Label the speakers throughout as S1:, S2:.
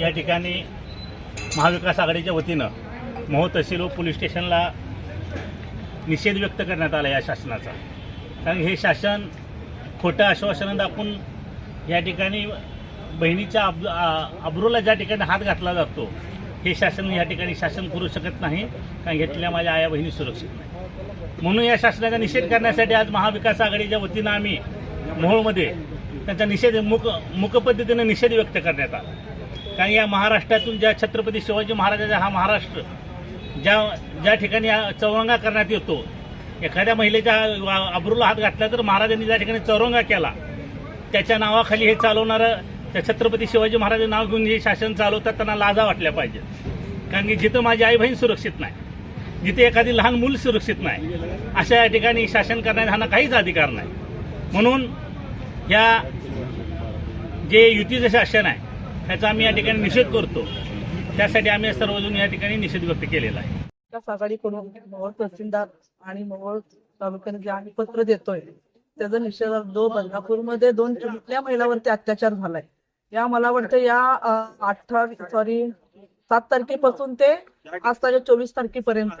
S1: या ठिकाणी महाविकास आघाडीच्या वतीनं मोह तहसील व पोलीस स्टेशनला निषेध व्यक्त करण्यात आला या शासनाचा. कारण हे शासन खोटं आश्वासन दाखवून या ठिकाणी बहिणीच्या अब अब्रूला ज्या ठिकाणी हात घातला जातो हे शासन या ठिकाणी शासन करू शकत नाही कारण घेतलेल्या माझ्या आया बहिणी सुरक्षित नाही. म्हणून या शासनाचा निषेध करण्यासाठी आज महाविकास आघाडीच्या वतीनं आम्ही मोहोळमध्ये त्यांचा निषेध मुक मुक पद्धतीनं निषेध व्यक्त करण्यात आला. कारण या महाराष्ट्रातून ज्या छत्रपती शिवाजी महाराजाचा हा महाराष्ट्र ज्या ज्या ठिकाणी चौरंगा करण्यात येतो एखाद्या महिलेच्या अब्रूला हात घातला तर महाराजांनी ज्या ठिकाणी चौरंगा केला त्याच्या नावाखाली हे चालवणारं त्या छत्रपती शिवाजी महाराजांचं नाव घेऊन हे शासन चालवतात त्यांना लाजा वाटल्या पाहिजेत कारण की जिथं माझी आई बहीण सुरक्षित नाही जिथे एखादी लहान मूल सुरक्षित नाही अशा या ठिकाणी शासन करण्यात ह्यांना काहीच अधिकार नाही. म्हणून या जे युतीचं शासन आहे ह्याचा आम्ही या ठिकाणी निषेध करतो. त्यासाठी आम्ही सर्वजण या ठिकाणी निषेध व्यक्त केलेला आहे.
S2: विकास आघाडीकडून मोहोळ तहसीलदार आणि मोहोळ तालुक्याने जे आम्ही पत्र देतोय त्याचा निषेधार्थ बदलापूरमध्ये दोन चिमुकल्या महिलावरती अत्याचार झालाय. या मला वाटतं या अठरा सॉरी सात तारखेपासून ते आज तारीख चोवीस तारखेपर्यंत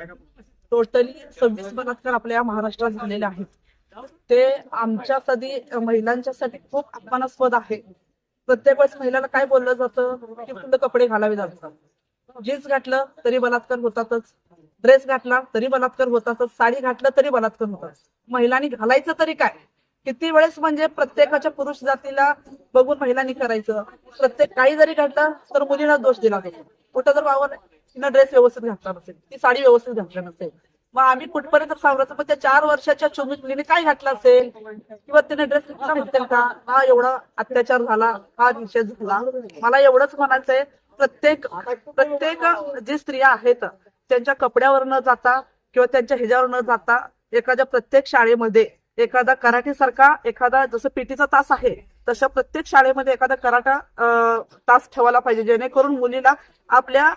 S2: टोटली सव्वीस बलात्कार आपल्या या महाराष्ट्रात झालेले आहेत. ते आमच्यासाठी महिलांच्यासाठी खूप अपमानास्पद आहे. प्रत्येक वेळेस महिलाला काय बोललं जातं? की फक्त कपडे घालावे जातात जीन्स घातलं तरी बलात्कार होतातच. ड्रेस घातला तरी बलात्कार होतातच. साडी घातलं तरी बलात्कार होतात. महिलांनी घालायचं तरी काय? किती वेळेस म्हणजे प्रत्येकाच्या पुरुष जातीला बघून महिलांनी करायचं. प्रत्येक काही जरी घातलं तर मुलीला दोष दिला जातो. कुठं जर वावर तिनं ड्रेस व्यवस्थित घातला नसेल ती साडी व्यवस्थित घातली नसेल मग आम्ही कुठपर्यंत सावरायचं? पण त्या चार वर्षाच्या मुलीने काय घातलं असेल? किंवा तिने ड्रेस घातला का हा एवढा अत्याचार झाला हा निषेध झाला. मला एवढंच म्हणायचंय प्रत्येक प्रत्येक जी स्त्रिया आहेत त्यांच्या कपड्यावर न जाता किंवा त्यांच्या ह्याच्यावर न जाता एखाद्या प्रत्येक शाळेमध्ये एखादा कराटे सारखा एखादा जसं पीटीचा तास आहे तशा प्रत्येक शाळेमध्ये एखादा कराटा तास ठेवायला पाहिजे जेणेकरून मुलीला आपल्या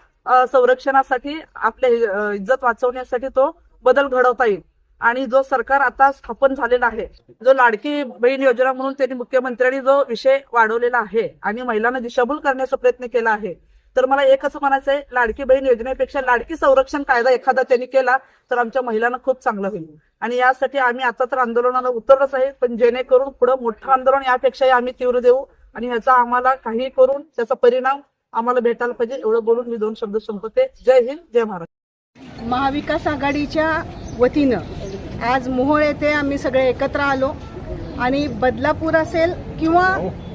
S2: संरक्षणासाठी आपल्या इज्जत वाचवण्यासाठी तो बदल घडवता येईल. आणि जो सरकार आता स्थापन झालेला आहे जो लाडकी बहीण योजना म्हणून त्यांनी मुख्यमंत्र्यांनी जो विषय वाढवलेला आहे आणि महिलांना दिशाभूल करण्याचा प्रयत्न केला आहे तर मला एकच म्हणायचं आहे लाडकी बहीण योजनेपेक्षा लाडकी संरक्षण कायदा एखादा त्यांनी केला तर आमच्या महिलांना खूप चांगलं होईल. आणि यासाठी आम्ही आता तर आंदोलनाला उतरलंच आहे पण जेणेकरून पुढं मोठं आंदोलन यापेक्षाही आम्ही तीव्र देऊ आणि ह्याचा आम्हाला काही करून त्याचा परिणाम आम्हाला भेटायला पाहिजे एवढं बोलून मी दोन शब्द संपवते. जय हिंद जय महाराष्ट्र.
S3: महाविकास आघाडीच्या वतीनं आज मोहोळ येथे आम्ही सगळे एकत्र आलो. आणि बदलापूर असेल किंवा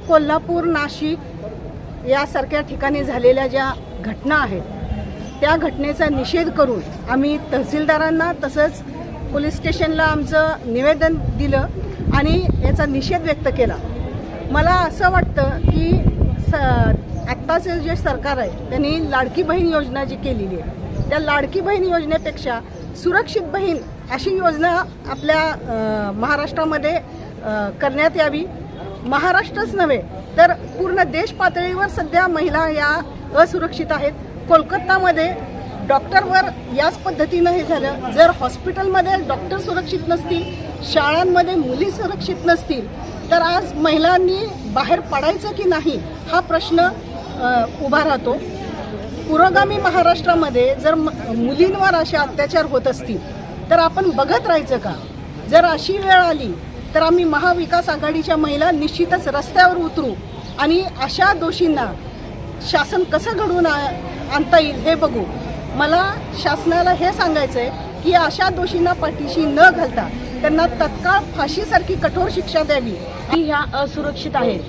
S3: कोल्हापूर नाशिक यासारख्या ठिकाणी झालेल्या ज्या घटना आहेत त्या घटनेचा निषेध करून आम्ही तहसीलदारांना तसंच पोलीस स्टेशनला आमचं निवेदन दिलं आणि याचा निषेध व्यक्त केला. मला असं वाटतं की स आत्ताचं जे सरकार आहे त्यांनी लाडकी बहीण योजना जी केलेली आहे त्या लाडकी बहीण योजनेपेक्षा सुरक्षित बहीण अशी योजना आपल्या महाराष्ट्रामध्ये करण्यात यावी. महाराष्ट्रच नव्हे तर पूर्ण देश पातळीवर सध्या महिला या असुरक्षित आहेत. कोलकातामध्ये डॉक्टरवर याच पद्धतीनं हे झालं. जर हॉस्पिटलमध्ये डॉक्टर सुरक्षित नसतील शाळांमध्ये मुली सुरक्षित नसतील तर आज महिलांनी बाहेर पडायचं की नाही हा प्रश्न उभा राहतो. पुरोगामी महाराष्ट्रामध्ये जर म- मुलींवर असे अत्याचार होत असतील तर आपण बघत राहायचं का? जर अशी वेळ आली तर आम्ही महाविकास आघाडीच्या महिला निश्चितच रस्त्यावर उतरू आणि अशा दोषींना शासन कसं घडवून आ- आणता येईल हे बघू. मला शासनाला हे सांगायचं आहे की अशा दोषींना पाठीशी न घालता त्यांना तत्काळ फाशीसारखी कठोर शिक्षा द्यावी.
S4: ही ह्या असुरक्षित आहेत.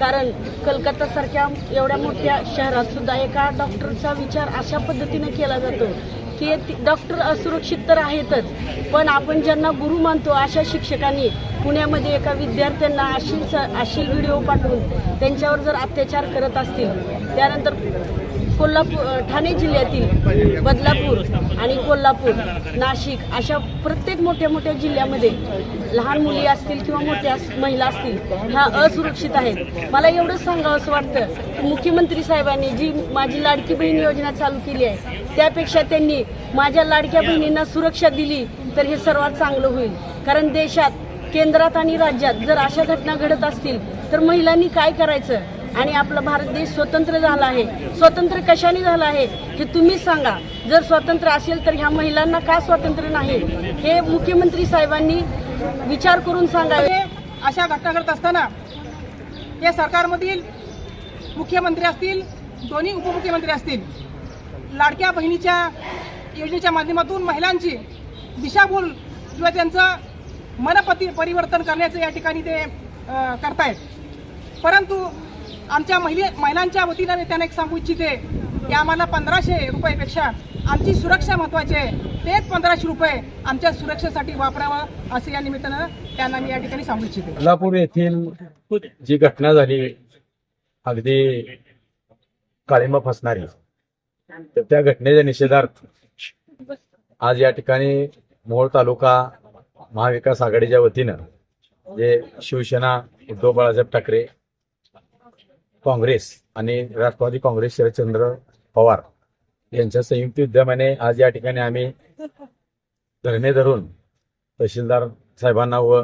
S4: कारण कलकत्तासारख्या एवढ्या मोठ्या शहरात सुद्धा एका डॉक्टरचा विचार अशा पद्धतीने केला जातो की ती- डॉक्टर असुरक्षित तर आहेतच पण आपण ज्यांना गुरु मानतो अशा शिक्षकांनी पुण्यामध्ये एका विद्यार्थ्यांना अशील अशील व्हिडिओ पाठवून त्यांच्यावर जर अत्याचार करत असतील त्यानंतर कोल्हापूर ठाणे जिल्ह्यातील बदलापूर आणि कोल्हापूर नाशिक अशा प्रत्येक मोठ्या मोठ्या जिल्ह्यामध्ये लहान मुली असतील किंवा मोठ्या महिला असतील ह्या असुरक्षित आहेत. मला एवढंच सांगावं असं वाटतं की मुख्यमंत्री साहेबांनी जी माझी लाडकी बहीण योजना चालू केली आहे त्यापेक्षा त्यांनी माझ्या लाडक्या बहिणींना सुरक्षा दिली तर हे सर्वात चांगलं होईल. कारण देशात केंद्रात आणि राज्यात जर अशा घटना घडत असतील तर महिलांनी काय करायचं? आणि आपला भारत देश स्वतंत्र झाला आहे. स्वतंत्र कशाने झाला आहे? हे तुम्हीच सांगा. जर स्वतंत्र असेल तर ह्या महिलांना का स्वातंत्र्य नाही? हे मुख्यमंत्री साहेबांनी विचार करून सांगावे.
S5: अशा घटना घडत असताना या सरकारमधील मुख्यमंत्री असतील दोन्ही उपमुख्यमंत्री असतील लाडक्या बहिणीच्या योजनेच्या माध्यमातून महिलांची दिशाभूल किंवा त्यांचं मनपती परिवर्तन करण्याचं या ठिकाणी ते करतायत. परंतु आमच्या महिले महिलांच्या वतीनं मी त्यांना एक सांगू इच्छिते की आम्हाला पंधराशे रुपयापेक्षा आमची सुरक्षा महत्वाची आहे. तेच पंधराशे रुपये आमच्या सुरक्षेसाठी वापरावं असं या निमित्तानं त्यांना मी या ठिकाणी सांगू इच्छिते.
S6: कोल्हापूर येथील जी घटना झाली अगदी काळिंबा फसणारी तर त्या घटनेच्या निषेधार्थ आज या ठिकाणी मोहोळ तालुका महाविकास आघाडीच्या वतीनं जे शिवसेना उद्धव बाळासाहेब ठाकरे काँग्रेस आणि राष्ट्रवादी काँग्रेस शरदचंद्र पवार यांच्या संयुक्त उद्यमाने आज या ठिकाणी आम्ही धरणे धरून तहसीलदार साहेबांना व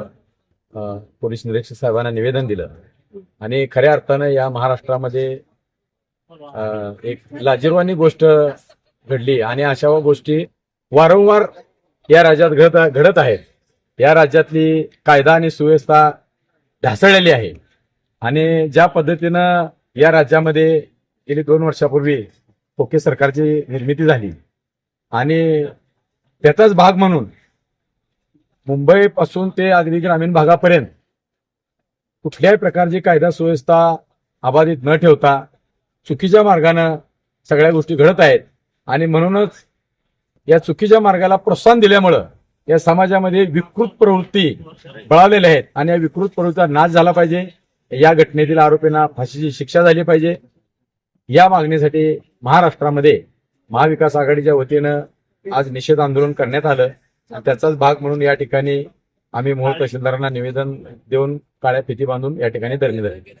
S6: पोलीस निरीक्षक साहेबांना निवेदन दिलं. आणि खऱ्या अर्थानं या महाराष्ट्रामध्ये एक लाजीरवाणी गोष्ट घडली आणि अशा गोष्टी वारंवार या राज्यात घडत घडत आहेत. या राज्यातली कायदा आणि सुव्यवस्था ढासळलेली आहे. आणि ज्या पद्धतीनं या राज्यामध्ये गेली दोन वर्षापूर्वी खोके सरकारची निर्मिती झाली आणि त्याचाच भाग म्हणून मुंबईपासून ते अगदी ग्रामीण भागापर्यंत कुठल्याही प्रकारची कायदा सुव्यवस्था अबाधित न ठेवता चुकीच्या मार्गानं सगळ्या गोष्टी घडत आहेत. आणि म्हणूनच या चुकीच्या मार्गाला प्रोत्साहन दिल्यामुळं या समाजामध्ये विकृत प्रवृत्ती बळावलेल्या आहेत आणि या विकृत प्रवृत्तीचा नाश झाला पाहिजे. या घटनेतील आरोपींना फाशीची शिक्षा झाली पाहिजे. या मागणीसाठी महाराष्ट्रामध्ये महाविकास आघाडीच्या वतीनं आज निषेध आंदोलन करण्यात आलं. आणि त्याचाच भाग म्हणून या ठिकाणी आम्ही मोहोळ तहसीलदारांना निवेदन देऊन काळ्या फिती बांधून या ठिकाणी धरणे धरले.